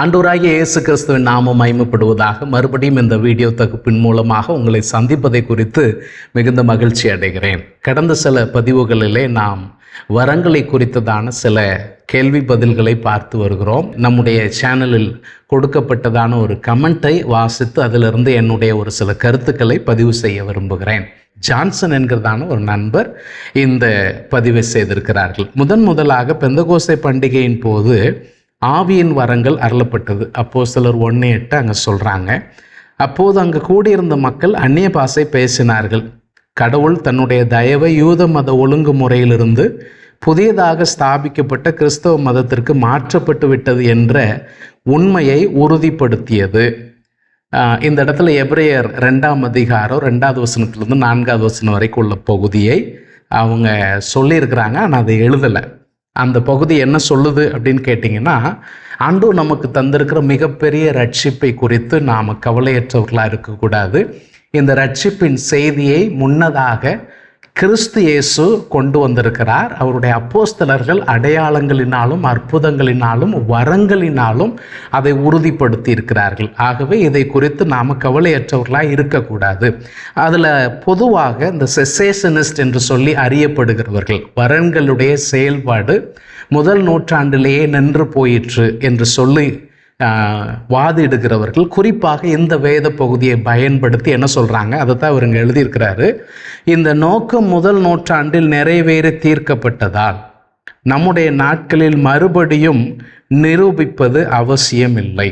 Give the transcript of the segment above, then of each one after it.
ஆண்டவராகிய இயேசு கிறிஸ்துவின் நாமம் மயமப்படுவதாக மறுபடியும் இந்த வீடியோ தொகுப்பின் மூலமாக உங்களை சந்திப்பதை குறித்து மிகுந்த மகிழ்ச்சி அடைகிறேன். கடந்த சில பதிவுகளிலே நாம் வரங்களை குறித்ததான சில கேள்வி பதில்களை பார்த்து வருகிறோம். நம்முடைய சேனலில் கொடுக்கப்பட்டதான ஒரு கமெண்ட்டை வாசித்து அதிலிருந்து என்னுடைய ஒரு சில கருத்துக்களை பதிவு செய்ய விரும்புகிறேன். ஜான்சன் என்கிறதான ஒரு நண்பர் இந்த பதிவை செய்திருக்கிறார்கள். முதன் முதலாக பெந்தகோசை பண்டிகையின் போது ஆவியின் வரங்கள் அருளப்பட்டது. அப்போ சிலர் ஒன்று எட்டு அங்கே சொல்கிறாங்க அப்போது அங்கு கூடியிருந்த மக்கள் அந்நிய பாசை பேசினார்கள். கடவுள் தன்னுடைய தயவை யூத மத ஒழுங்குமுறையிலிருந்து புதியதாக ஸ்தாபிக்கப்பட்ட கிறிஸ்தவ மதத்திற்கு மாற்றப்பட்டு விட்டது என்ற உண்மையை உறுதிப்படுத்தியது. இந்த இடத்துல எப்ரேயர் ரெண்டாம் அதிகாரம் ரெண்டாவது வசனத்திலிருந்து நான்காவது வசனம் வரைக்கும் உள்ள பகுதியை அவங்க சொல்லியிருக்கிறாங்க ஆனால் அதை எழுதலை. அந்த பகுதி என்ன சொல்லுது அப்படின்னு கேட்டிங்கன்னா ஆண்டு நமக்கு தந்திருக்கிற மிகப்பெரிய ரட்சிப்பை குறித்து நாம் கவலையற்றவர்களாக இருக்கக்கூடாது. இந்த ரட்சிப்பின் செய்தியை முன்னதாக கிறிஸ்து இயேசு கொண்டு வந்திருக்கிறார். அவருடைய அப்போஸ்தலர்கள் அடையாளங்களினாலும் அற்புதங்களினாலும் வரங்களினாலும் அதை உறுதிப்படுத்தி இருக்கிறார்கள் ஆகவே இதை குறித்து நாம் கவலையற்றவர்களாக இருக்கக்கூடாது. அதில் பொதுவாக இந்த செசேஷனிஸ்ட் என்று சொல்லி அறியப்படுகிறவர்கள் வரன்களுடைய செயல்பாடு முதல் நூற்றாண்டிலேயே நின்று போயிற்று என்று சொல்லி வாதிடுகிறவர்கள் குறிப்பாக இந்த வேத பகுதியை பயன்படுத்தி என்ன சொல்கிறாங்க அதை தான் இவருங்க எழுதியிருக்கிறாரு. இந்த நோக்கம் முதல் நூற்றாண்டில் நிறைவேறி தீர்க்கப்பட்டதால் நம்முடைய நாட்களில் மறுபடியும் நிரூபிப்பது அவசியம் இல்லை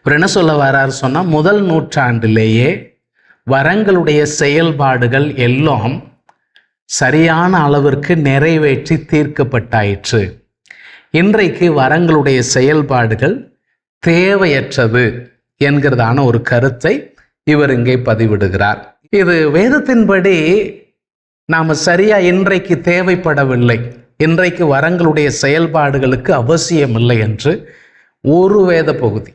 இவர் என்ன சொல்ல வர்றாரு சொன்னால் முதல் நூற்றாண்டிலேயே வரங்களுடைய செயல்பாடுகள் எல்லாம் சரியான அளவிற்கு நிறைவேற்றி தீர்க்கப்பட்டாயிற்று. இன்றைக்கு வரங்களுடைய செயல்பாடுகள் தேவையற்றது என்கிறதான ஒரு கருத்தை இவர் இங்கே பதிவிடுகிறார். இது வேதத்தின்படி நாம் சரியா இன்றைக்கு தேவைப்படவில்லை. இன்றைக்கு வரங்களுடைய செயல்பாடுகளுக்கு அவசியமில்லை என்று ஒரு வேத பகுதி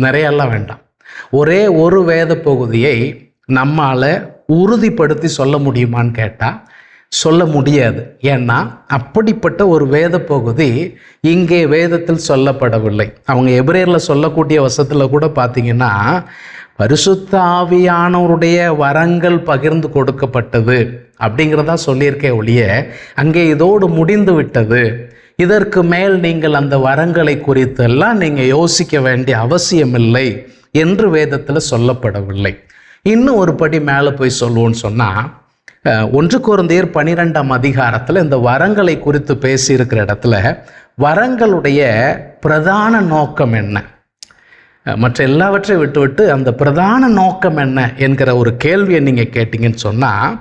நிறையெல்லாம் வேண்டாம். ஒரே ஒரு வேத பகுதியை நம்மால் உறுதிப்படுத்தி சொல்ல முடியுமான்னு கேட்டால் சொல்ல முடியாது. ஏன்னா அப்படிப்பட்ட ஒரு வேத பகுதி இங்கே வேதத்தில் சொல்லப்படவில்லை. அவங்க எபிரேயரில் சொல்லக்கூடிய வசத்தில் கூட பார்த்தீங்கன்னா பரிசுத்த ஆவியானவருடைய வரங்கள் பகிர்ந்து கொடுக்கப்பட்டது. அப்படிங்கிறதா சொல்லியிருக்கே ஒழிய அங்கே இதோடு முடிந்து விட்டது. இதற்கு மேல் நீங்கள் அந்த வரங்களை குறித்தெல்லாம் நீங்கள் யோசிக்க வேண்டிய அவசியமில்லை. என்று வேதத்தில் சொல்லப்படவில்லை. இன்னும் ஒரு படி மேலே போய் சொல்லுவோன்னு சொன்னால் ஒன்று குருந்தையர் பனிரெண்டாம் அதிகாரத்தில் இந்த வரங்களை குறித்து பேசியிருக்கிற இடத்துல வரங்களுடைய பிரதான நோக்கம் என்ன? மற்ற எல்லாவற்றையும் விட்டுவிட்டு அந்த பிரதான நோக்கம் என்ன என்கிற ஒரு கேள்வியை நீங்கள் கேட்டிங்கன்னு சொன்னால்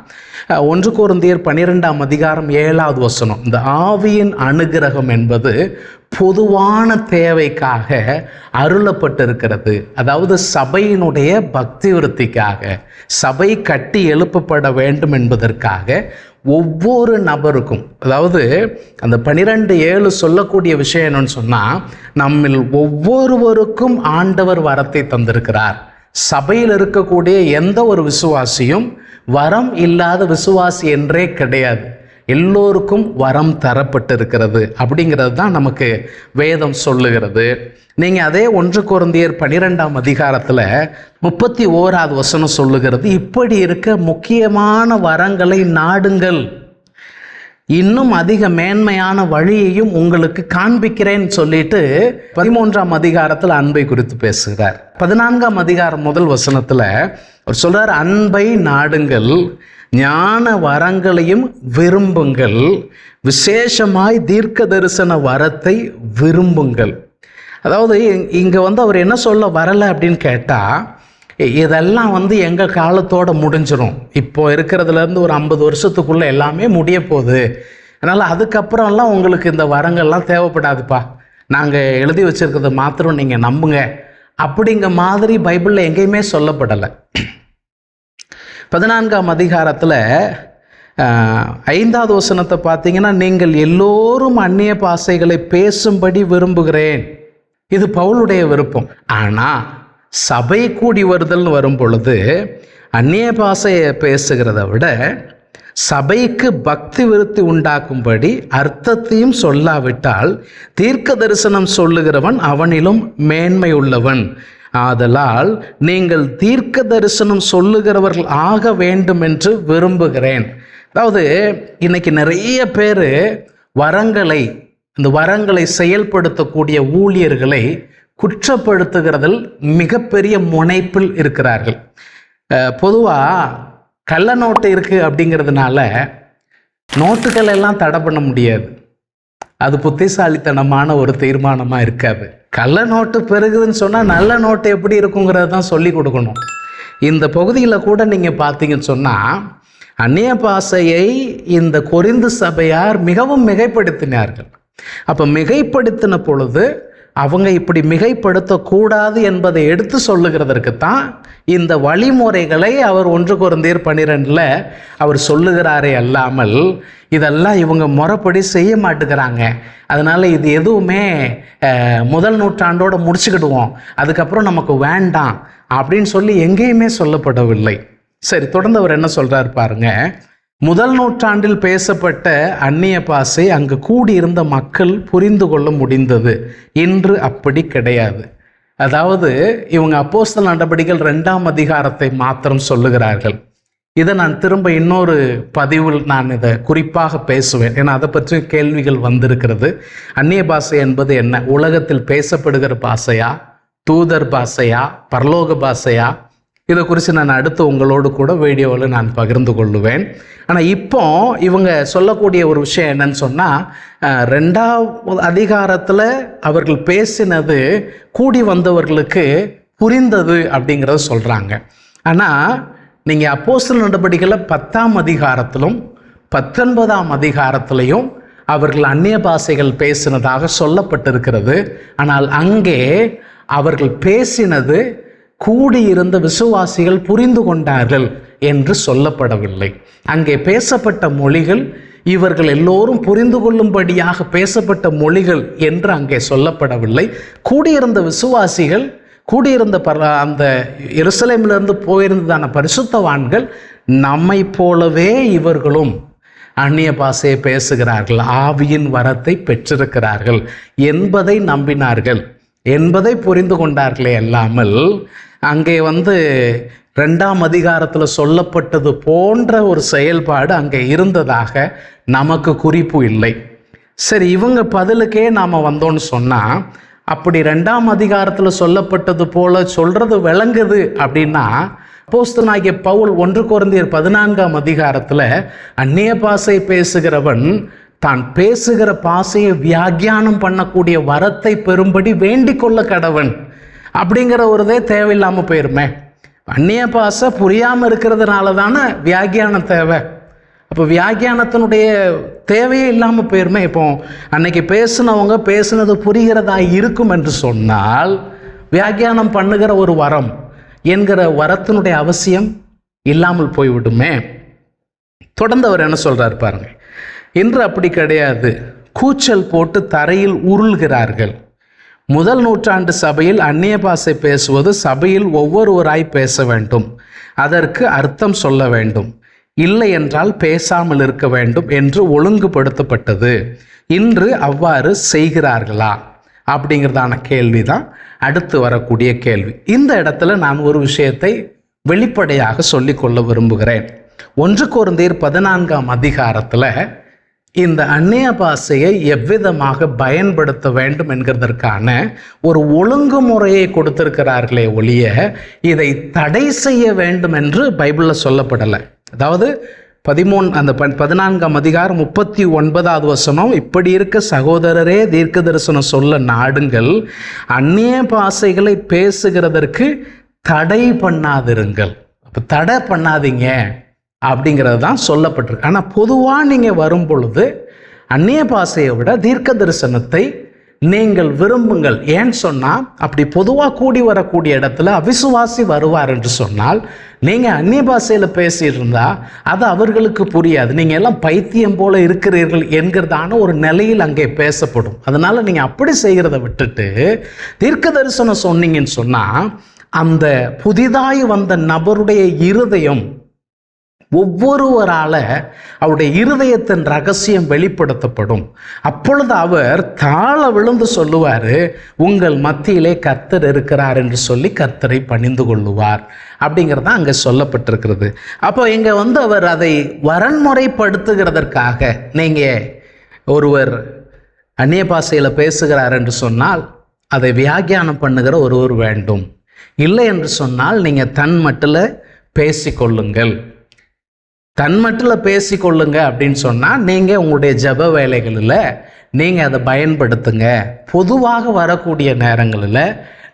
ஒன்று குருந்தியர் பன்னிரெண்டாம் அதிகாரம் ஏழாவது வசனம் இந்த ஆவியின் அனுகிரகம் என்பது பொதுவான தேவைக்காக அருளப்பட்டிருக்கிறது. அதாவது சபையினுடைய பக்தி விருத்திக்காக சபை கட்டி எழுப்பப்பட வேண்டும் என்பதற்காக ஒவ்வொரு நபருக்கும் அதாவது அந்த பனிரெண்டு ஏழு சொல்லக்கூடிய விஷயம் என்னன்னு சொன்னால் நம்மில் ஒவ்வொருவருக்கும் ஆண்டவர் வரத்தை தந்திருக்கிறார். சபையில் இருக்கக்கூடிய எந்த ஒரு விசுவாசியும் வரம் இல்லாத விசுவாசி என்றே கிடையாது. எல்லோருக்கும் வரம் தரப்பட்டிருக்கிறது அப்படிங்கிறது தான் நமக்கு வேதம் சொல்லுகிறது. நீங்கள் அதே ஒன்று குருந்தியர் பன்னிரெண்டாம் அதிகாரத்தில் முப்பத்தி ஓராவது வசனம் சொல்லுகிறது இப்படி இருக்க முக்கியமான வரங்களை நாடுங்கள். இன்னும் அதிக மேன்மையான வழியையும் உங்களுக்கு காண்பிக்கிறேன்னு சொல்லிட்டு பதிமூன்றாம் அதிகாரத்தில் அன்பை குறித்து பேசுகிறார். பதினான்காம் அதிகாரம் முதல் வசனத்தில் அவர் சொல்றார் அன்பை நாடுங்கள். ஞான வரங்களையும் விரும்புங்கள். விசேஷமாய் தீர்க்க தரிசன வரத்தை விரும்புங்கள். அதாவது இங்கே வந்து அவர் என்ன சொல்ல வரலை அப்படின்னு கேட்டால் இதெல்லாம் வந்து எங்கள் காலத்தோட முடிஞ்சிடும் இப்போ இருக்கிறதுலேருந்து ஒரு ஐம்பது வருஷத்துக்குள்ளே எல்லாமே முடிய போகுது. அதனால் அதுக்கப்புறம்லாம் உங்களுக்கு இந்த வரங்கள்லாம் தேவைப்படாதுப்பா. நாங்கள் எழுதி வச்சுருக்கிறத மாத்திரம் நீங்கள் நம்புங்க. அப்படிங்கிற மாதிரி பைபிளில் எங்கேயுமே சொல்லப்படலை. பதினான்காம் அதிகாரத்தில் ஐந்தாவது வசனத்தை பார்த்தீங்கன்னா நீங்கள் எல்லோரும் அந்நிய பாசைகளை பேசும்படி விரும்புகிறேன். இது பவுலுடைய விருப்பம். ஆனால் சபை கூடி வருதல்னு வரும் பொழுது அந்நிய பாசையை பேசுகிறத விட சபைக்கு பக்தி விருத்தி உண்டாக்கும்படி அர்த்தத்தையும் சொல்லாவிட்டால் தீர்க்க தரிசனம் சொல்லுகிறவன் அவனிலும் மேன்மை உள்ளவன். ஆதலால் நீங்கள் தீர்க்க தரிசனம் சொல்லுகிறவர்கள் ஆக வேண்டும் என்று விரும்புகிறேன். அதாவது இன்னைக்கு நிறைய பேர் வரங்களை இந்த வரங்களை செயல்படுத்தக்கூடிய ஊழியர்களை குற்றப்படுத்துகிறதில் மிகப்பெரிய முனைப்பில் இருக்கிறார்கள். பொதுவாக கள்ள நோட்டு இருக்குது அப்படிங்கிறதுனால நோட்டுகள் எல்லாம் தடை பண்ண முடியாது. அது புத்திசாலித்தனமான ஒரு தீர்மானமாக இருக்காது. கள்ள நோட்டு பெருகுதுன்னு சொன்னால் நல்ல நோட்டு எப்படி இருக்குங்கிறத தான் சொல்லி கொடுக்கணும். இந்த பகுதியில் கூட நீங்கள் பார்த்தீங்கன்னு சொன்னால் அந்நிய பாசையை இந்த கொரிந்து சபையார் மிகவும் மிகைப்படுத்தினார்கள். அப்போ மிகைப்படுத்தின பொழுது அவங்க இப்படி மிகைப்படுத்தக்கூடாது என்பதை எடுத்து சொல்லுகிறதற்கு தான் இந்த வழிமுறைகளை அவர் ஒன்று குறைந்தீர் பன்னிரெண்டில் அவர் சொல்லுகிறாரே அல்லாமல் இதெல்லாம் இவங்க முறைப்படி செய்ய மாட்டுக்கிறாங்க அதனால் இது எதுவுமே முதல் நூற்றாண்டோடு முடிச்சுக்கிடுவோம். அதுக்கப்புறம் நமக்கு வேண்டாம் அப்படின்னு சொல்லி எங்கேயுமே சொல்லப்படவில்லை. சரி தொடர்ந்து அவர் என்ன சொல்கிறார் பாருங்க. முதல் நூற்றாண்டில் பேசப்பட்ட அந்நிய பாசை அங்கு கூடியிருந்த மக்கள் புரிந்து கொள்ள முடிந்தது. இன்று அப்படி கிடையாது. அதாவது இவங்க அப்போஸ்தல் நடவடிக்கைகள் ரெண்டாம் அதிகாரத்தை மாத்திரம் சொல்லுகிறார்கள். இதை நான் திரும்ப இன்னொரு பதிவில் நான் இதை குறிப்பாக பேசுவேன். ஏன்னா அதை பற்றி கேள்விகள் வந்திருக்கிறது. அந்நிய பாஷை என்பது என்ன? உலகத்தில் பேசப்படுகிற பாஷையா? தூதர் பாஷையா? பரலோக பாஷையா? இதை குறித்து நான் அடுத்து உங்களோடு கூட வீடியோவில் நான் பகிர்ந்து கொள்ளுவேன். ஆனால் இப்போ இவங்க சொல்லக்கூடிய ஒரு விஷயம் என்னன்னு சொன்னால் ரெண்டாவது அதிகாரத்தில் அவர்கள் பேசினது கூடி வந்தவர்களுக்கு புரிந்தது அப்படிங்கிறத சொல்கிறாங்க ஆனால் நீங்கள் அப்போசல் நடவடிக்கையில் பத்தாம் அதிகாரத்திலும் பத்தொன்பதாம் அதிகாரத்திலையும் அவர்கள் அந்நிய பாஷைகள் பேசினதாக சொல்லப்பட்டிருக்கிறது. ஆனால் அங்கே அவர்கள் பேசினது கூடியிருந்த விசுவாசிகள் புரிந்து கொண்டார்கள் என்று சொல்லப்படவில்லை. அங்கே பேசப்பட்ட மொழிகள் இவர்கள் எல்லோரும் புரிந்து கொள்ளும்படியாக பேசப்பட்ட மொழிகள் என்று அங்கே சொல்லப்படவில்லை. கூடியிருந்த விசுவாசிகள் கூடியிருந்த பர அந்த எருசலேமிலிருந்து போயிருந்ததான பரிசுத்தவான்கள் நம்மை போலவே இவர்களும் அந்நிய பாஷையை பேசுகிறார்கள் ஆவியின் வரத்தை பெற்றிருக்கிறார்கள் என்பதை நம்பினார்கள். என்பதை புரிந்து கொண்டார்களே அல்லாமல் அங்கே வந்து ரெண்டாம் அதிகாரத்தில் சொல்லப்பட்டது போன்ற ஒரு செயல்பாடு அங்கே இருந்ததாக நமக்கு குறிப்பு இல்லை. சரி இவங்க பதிலுக்கே நாம் வந்தோன்னு சொன்னால் அப்படி ரெண்டாம் அதிகாரத்தில் சொல்லப்பட்டது போல சொல்றது விளங்குது அப்படின்னா போஸ்தனாகிய பவுல் ஒன்று குறைந்தியர் பதினான்காம் அதிகாரத்தில் அந்நிய பாசை பேசுகிறவன் தான் பேசுகிற பாசையை வியாக்கியானம் பண்ணக்கூடிய வரத்தை பெறும்படி வேண்டிக் கொள்ள கடவன். அப்படிங்கிற ஒருதே தேவையில்லாமல் போயிருமே. அந்நிய பாசை புரியாமல் இருக்கிறதுனால தானே வியாக்கியானம் தேவை. அப்போ வியாக்கியானத்தினுடைய தேவையே இல்லாமல் போயிருமே. இப்போ அன்னைக்கு பேசுனவங்க பேசுனது புரிகிறதா இருக்கும் என்று சொன்னால் வியாக்கியானம் பண்ணுகிற ஒரு வரம் என்கிற வரத்தினுடைய அவசியம் இல்லாமல் போய்விடுமே. தொடர்ந்து அவர் என்ன சொல்கிறார் பாருங்கள் இன்று அப்படி கிடையாது. கூச்சல் போட்டு தரையில் உருள்கிறார்கள். முதல் நூற்றாண்டு சபையில் அந்நிய பாசை பேசுவது சபையில் ஒவ்வொருவராய் பேச வேண்டும். அதற்கு அர்த்தம் சொல்ல வேண்டும். இல்லை என்றால் பேசாமல் இருக்க வேண்டும் என்று ஒழுங்குபடுத்தப்பட்டது. இன்று அவ்வாறு செய்கிறார்களா? அப்படிங்கிறதான கேள்வி தான் அடுத்து வரக்கூடிய கேள்வி. இந்த இடத்துல நான் ஒரு விஷயத்தை வெளிப்படையாக சொல்லிக்கொள்ள விரும்புகிறேன். ஒன்று குருந்தீர் பதினான்காம் அதிகாரத்தில் இந்த அந்நிய பாஷையை எவ்விதமாக பயன்படுத்த வேண்டும் என்கிறதற்கான ஒரு ஒழுங்குமுறையை கொடுத்திருக்கிறார்களே ஒழிய இதை தடை செய்ய வேண்டும் என்று பைபிளில் சொல்லப்படலை. அதாவது பதிமூணு அந்த பதினான்காம் அதிகாரம் முப்பத்தி ஒன்பதாவது வசனம் இப்படி இருக்க சகோதரரே தீர்க்க தரிசனம் சொல்ல நாடுங்கள். அந்நிய பாசைகளை பேசுகிறதற்கு தடை பண்ணாதிருங்கள். அப்போ தடை பண்ணாதீங்க. அப்படிங்கிறது தான் சொல்லப்பட்டிருக்கு. ஆனால் பொதுவாக நீங்கள் வரும் பொழுது அந்நிய பாஷையை விட தீர்க்க தரிசனத்தை நீங்கள் விரும்புங்கள். ஏன்னு சொன்னால் அப்படி பொதுவாக கூடி வரக்கூடிய இடத்துல அவிசுவாசி வருவார் என்று சொன்னால் நீங்கள் அந்நிய பாஷையில் பேசிட்டு அது அவர்களுக்கு புரியாது. நீங்கள் எல்லாம் பைத்தியம் போல இருக்கிறீர்கள் என்கிறதான ஒரு நிலையில் அங்கே பேசப்படும். அதனால் நீங்கள் அப்படி செய்கிறத விட்டுட்டு தீர்க்க தரிசனம் சொன்னீங்கன்னு சொன்னால் அந்த புதிதாய் வந்த நபருடைய இருதயம் ஒவ்வொருவரால் அவருடைய இருதயத்தின் ரகசியம் வெளிப்படுத்தப்படும். அப்பொழுது அவர் தாழ விழுந்து சொல்லுவார் உங்கள் மத்தியிலே கர்த்தர் இருக்கிறார் என்று சொல்லி கர்த்தரை பணிந்து கொள்ளுவார் அப்படிங்கிறது தான் அங்கே சொல்லப்பட்டிருக்கிறது. அப்போ இங்கே வந்து அவர் அதை வரன்முறைப்படுத்துகிறதற்காக நீங்கள் ஒருவர் அந்நிய பாசையில் பேசுகிறார் என்று சொன்னால் அதை வியாக்கியானம் பண்ணுகிற ஒருவர் வேண்டும். இல்லை என்று சொன்னால் நீங்கள் தன் மட்டில் பேசிக்கொள்ளுங்கள். தன் மட்டில் பேசிக்கொள்ளுங்க அப்படின்னு சொன்னால் நீங்கள் உங்களுடைய ஜப வேலைகளில் நீங்கள் அதை பயன்படுத்துங்க. பொதுவாக வரக்கூடிய நேரங்களில்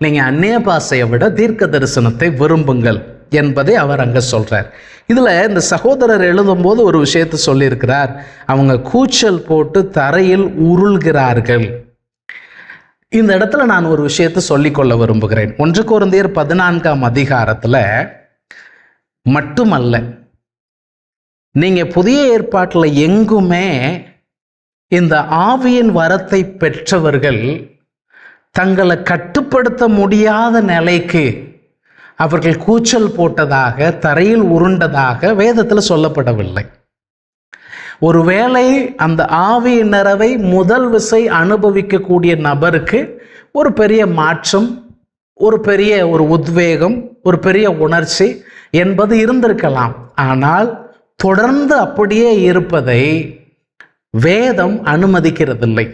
நீங்கள் அந்நிய பாசையை விட தீர்க்க தரிசனத்தை விரும்புங்கள் என்பதை அவர் அங்கே சொல்கிறார் இதில் இந்த சகோதரர் எழுதும்போது ஒரு விஷயத்தை சொல்லியிருக்கிறார். அவங்க கூச்சல் போட்டு தரையில் உருள்கிறார்கள். இந்த இடத்துல நான் ஒரு விஷயத்தை சொல்லிக்கொள்ள விரும்புகிறேன். ஒன்று குழந்தையர் பதினான்காம் அதிகாரத்தில் மட்டுமல்ல நீங்கள் புதிய ஏற்பாட்டில் எங்குமே இந்த ஆவியின் வரத்தை பெற்றவர்கள் தங்களை கட்டுப்படுத்த முடியாத நிலைக்கு அவர்கள் கூச்சல் போட்டதாக தரையில் உருண்டதாக வேதத்தில் சொல்லப்படவில்லை. ஒருவேளை அந்த ஆவியின் நிறவை முதல் விசை அனுபவிக்கக்கூடிய நபருக்கு ஒரு பெரிய மாற்றம் ஒரு பெரிய ஒரு உத்வேகம் ஒரு பெரிய உணர்ச்சி என்பது இருந்திருக்கலாம். ஆனால் தொடர்ந்து அப்படியே இருப்பதை வேதம் அனுமதிக்கிறதில்லை.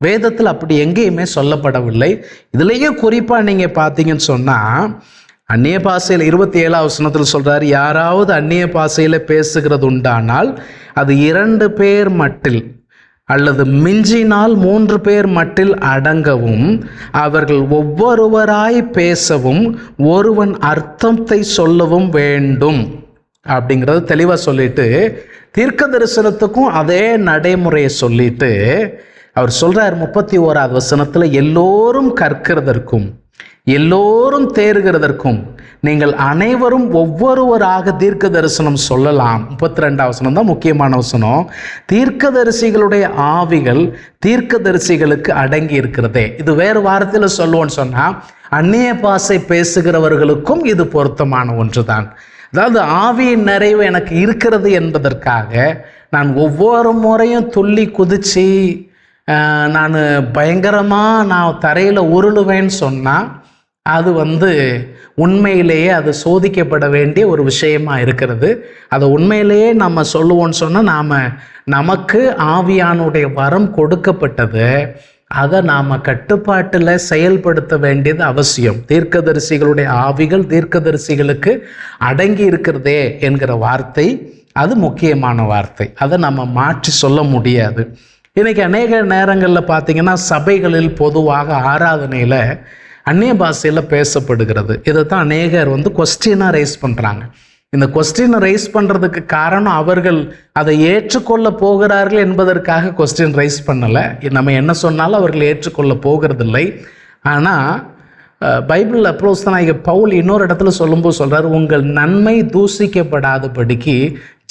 வேதத்தில் அப்படி எங்கேயுமே சொல்லப்படவில்லை. இதுலேயும் குறிப்பாக நீங்கள் பார்த்தீங்கன்னு சொன்னால் அந்நிய பாசையில் இருபத்தி ஏழாவது வசனத்தில் சொல்கிறார் யாராவது அந்நிய பாசையில் பேசுகிறது உண்டானால் அது இரண்டு பேர் மட்டில் அல்லது மிஞ்சினால் மூன்று பேர் மட்டில் அடங்கவும் அவர்கள் ஒவ்வொருவராய் பேசவும் ஒருவன் அர்த்தத்தை சொல்லவும் வேண்டும். அப்படிங்கிறது தெளிவாக சொல்லிட்டு தீர்க்க தரிசனத்துக்கும் அதே நடைமுறையை சொல்லிட்டு அவர் சொல்கிறார் முப்பத்தி ஓராவது வசனத்தில் எல்லோரும் கற்கிறதற்கும் எல்லோரும் தேறுகிறதற்கும் நீங்கள் அனைவரும் ஒவ்வொருவராக தீர்க்க தரிசனம் சொல்லலாம். முப்பத்தி ரெண்டாம் வசனம் தான் முக்கியமான வசனம். தீர்க்க தரிசிகளுடைய ஆவிகள் தீர்க்க தரிசிகளுக்கு அடங்கி இருக்கிறதே. இது வேறு வாரத்தில் சொல்லுவோன்னு சொன்னால் அந்நிய பாசை பேசுகிறவர்களுக்கும் இது பொருத்தமான ஒன்று தான் அதாவது ஆவியின் நிறைவு எனக்கு இருக்கிறது என்பதற்காக நான் ஒவ்வொரு முறையும் துள்ளி குதிச்சு நான் பயங்கரமாக நான் தரையில் உருளுவேன்னு சொன்னால் அது வந்து உண்மையிலேயே அது சோதிக்கப்பட வேண்டிய ஒரு விஷயமா இருக்கிறது. அதை உண்மையிலேயே நம்ம சொல்லுவோம்னு சொன்னால் நாம் நமக்கு ஆவியானுடைய வரம் கொடுக்கப்பட்டது. அதை நாம் கட்டுப்பாட்டில் செயல்படுத்த வேண்டியது அவசியம். தீர்க்கதரிசிகளுடைய ஆவிகள் தீர்க்கதரிசிகளுக்கு அடங்கி இருக்கிறதே என்கிற வார்த்தை அது முக்கியமான வார்த்தை. அதை நம்ம மாற்றி சொல்ல முடியாது. இன்றைக்கி அநேக நேரங்களில் பார்த்திங்கன்னா சபைகளில் பொதுவாக ஆராதனையில் அந்நிய பாஷையில் பேசப்படுகிறது. இதை தான் அநேகர் வந்து கொஸ்டினாக ரைஸ் பண்ணுறாங்க இந்த கொஸ்டினை ரைஸ் பண்ணுறதுக்கு காரணம் அவர்கள் அதை ஏற்றுக்கொள்ள போகிறார்கள் என்பதற்காக கொஸ்டின் ரைஸ் பண்ணலை. நம்ம என்ன சொன்னாலும் அவர்கள் ஏற்றுக்கொள்ள போகிறதில்லை. ஆனால் பைபிளில் அப்ரோஸ் தான் பவுல் இன்னொரு இடத்துல சொல்லும்போது சொல்கிறார் உங்கள் நன்மை தூசிக்கப்படாதபடிக்கு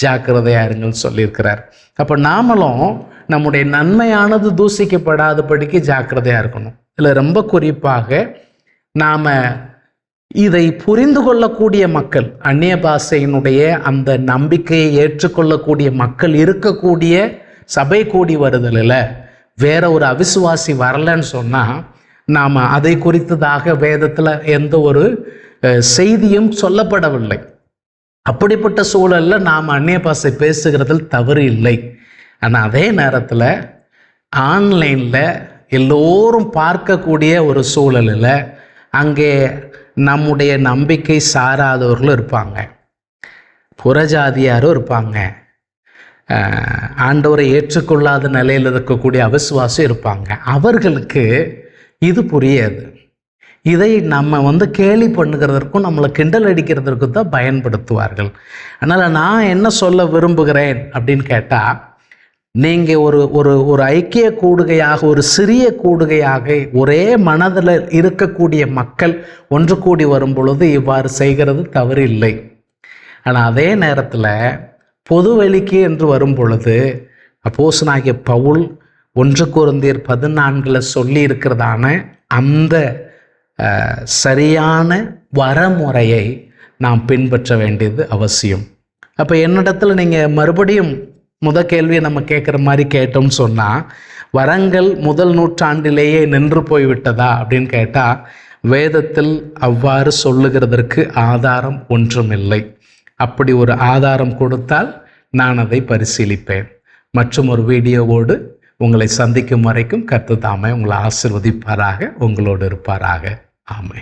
ஜாக்கிரதையாக இருங்கன்னு சொல்லியிருக்கிறார். அப்போ நாமளும் நம்முடைய நன்மையானது தூசிக்கப்படாதபடிக்கு ஜாக்கிரதையாக இருக்கணும். இதில் ரொம்ப குறிப்பாக நாம் இதை புரிந்து கொள்ளக்கூடிய மக்கள் அந்நிய பாஷையினுடைய அந்த நம்பிக்கையை ஏற்றுக்கொள்ளக்கூடிய மக்கள் இருக்கக்கூடிய சபை கூடி வருதலில் வேற ஒரு அவிசுவாசி வரலன்னு சொன்னால் நாம் அதை குறித்ததாக வேதத்தில் எந்த ஒரு செய்தியும் சொல்லப்படவில்லை. அப்படிப்பட்ட சூழலில் நாம் அந்நிய பாஷை பேசுகிறதில் தவறு இல்லை. ஆனால் அதே நேரத்தில் ஆன்லைனில் எல்லோரும் பார்க்கக்கூடிய ஒரு சூழலில் அங்கே நம்முடைய நம்பிக்கை சாராதவர்களும் இருப்பாங்க. புறஜாதியாரும் இருப்பாங்க. ஆண்டவரை ஏற்றுக்கொள்ளாத நிலையில் இருக்கக்கூடிய அவிசுவாசம் இருப்பாங்க. அவர்களுக்கு இது புரியாது. இதை நம்ம வந்து கேலி பண்ணுகிறதற்கும் நம்மளை கிண்டல் அடிக்கிறதற்கும் தான் பயன்படுத்துவார்கள். அதனால் நான் என்ன சொல்ல விரும்புகிறேன் அப்படின்னு கேட்டால் நீங்கள் ஒரு ஒரு ஒரு ஐக்கிய கூடுகையாக ஒரு சிறிய கூடுகையாக ஒரே மனதில் இருக்கக்கூடிய மக்கள் ஒன்று கூடி வரும் பொழுது இவ்வாறு செய்கிறது தவறு இல்லை ஆனால் அதே நேரத்தில் பொது வெளிக்கு என்று வரும் பொழுது அப்போசனாகிய பவுல் ஒன்று குருந்தியர் பதினான்கில் சொல்லி இருக்கிறதான அந்த சரியான வரமுறையை நாம் பின்பற்ற வேண்டியது அவசியம். அப்போ என்னிடத்தில் நீங்கள் மறுபடியும் முத கேள்வியை நம்ம கேட்குற மாதிரி கேட்டோம்னு சொன்னால் வரங்கள் முதல் நூற்றாண்டிலேயே நின்று போய்விட்டதா? அப்படின்னு கேட்டால் வேதத்தில் அவ்வாறு சொல்லுகிறதற்கு ஆதாரம் ஒன்றுமில்லை. அப்படி ஒரு ஆதாரம் கொடுத்தால் நான் அதை பரிசீலிப்பேன். மற்றும் ஒரு வீடியோவோடு உங்களை சந்திக்கும் வரைக்கும் கர்த்தர் தாமே உங்களை ஆசிர்வதிப்பாராக உங்களோடு இருப்பாராக. ஆமை